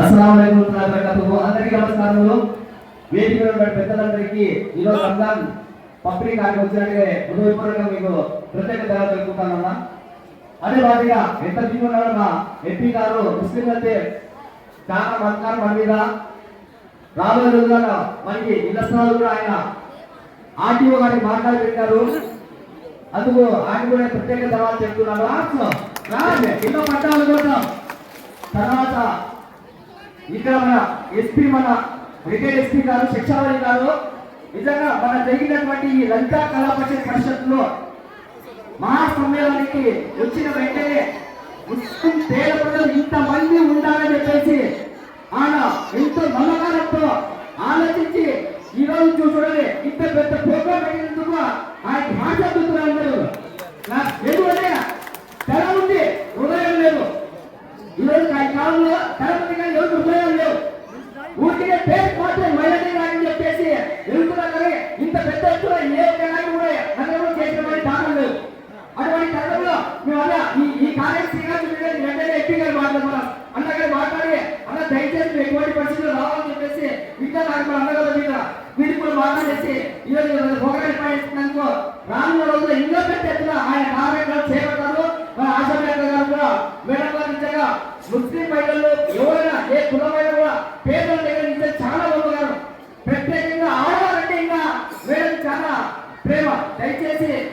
అస్సలం అలైకుం అందరికీ నమస్కారములు. వేదిక ఉన్న పెద్దలందరికీ ఈరోజు రంజాన్ పంపిణీ కార్యక్రమం వచ్చినట్టుగా హృదయపూర్వకంగా మీకు ప్రత్యేక ధర తెలుపుతానన్నా అదే మాదిరిగా ఎంత బిజీ మా ఎంపీ గారు ముస్లిం అయితే చాలా మతకారు మన మీద రాబోయే రోజుల్లో మనకి ఇళ్ళ స్థలాలు కూడా ఆయన ఆర్టీఓ గారికి మాట్లాడి పెట్టారు. అందుకు ఆయన కూడా ప్రత్యేక ధర చెప్తున్నారు రాష్ట్రం పట్టాలు కోసం తర్వాత ఇక్కడ మన ఎస్పీ మన రిటైర్డ్ ఎస్పీ గారు శిక్షావళి గారు నిజంగా మన జరిగినటువంటి ఈ లంకా కళా పరిషత్ పరిషత్తులో మహాసమ్మేళనానికి వచ్చిన వెంటనే ముస్లిం పేద ప్రజలు ఇంతమంది ఉండాలని చెప్పేసి ఆయన ఎంతో నమ్మకాలతో ఆలోచించి ఈ రోజు చూడండి ఇంత పెద్ద ప్రోగ్రాం పెట్టినందుకు ఆయన మాట్లాడుతున్నారు అందరూ. నాకు ఎందుకంటే తెర ఉంది హృదయం లేదు. ఈరోజు రోజు కాలంలో తెర ఉంది కానీ ఈ ఈ కార్యం శ్రీకాంత్ వెంటనే ఎంపీ గారు మాట్లాడుతున్నాం అన్నగారు మాట్లాడి అన్న దయచేసి ఎటువంటి రావాలని చెప్పేసి ఇంకా నాకు మన అన్నగారు మీద వీరికి కూడా మాట్లాడేసి ఈ ఒకరి పైనందుకు రానున్న రోజుల్లో ఇంకా పెద్ద ఎత్తున ఆయన కార్యక్రమాలు చేపడతారు. మన ఆశా మేడం గారు కూడా మేడం గారు నిజంగా ముస్లిం మహిళలు ఎవరైనా ఏ కులమైన కూడా పేదల దగ్గర చాలా గొప్పగారు ప్రత్యేకంగా ఆడవారంటే ఇంకా మేడం చాలా ప్రేమ.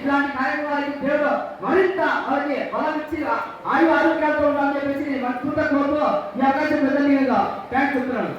దయచేసి ఇలాంటి కార్యక్రమాలకి దేవుడు మరింత వారికి బలం ఇచ్చి ఆయు ఆరోగ్యాలతో ఉండాలని చెప్పేసి మనస్ఫూర్తిగా కోరుతూ ఈ అవకాశం పెద్దగా థ్యాంక్స్ చెప్తున్నాను.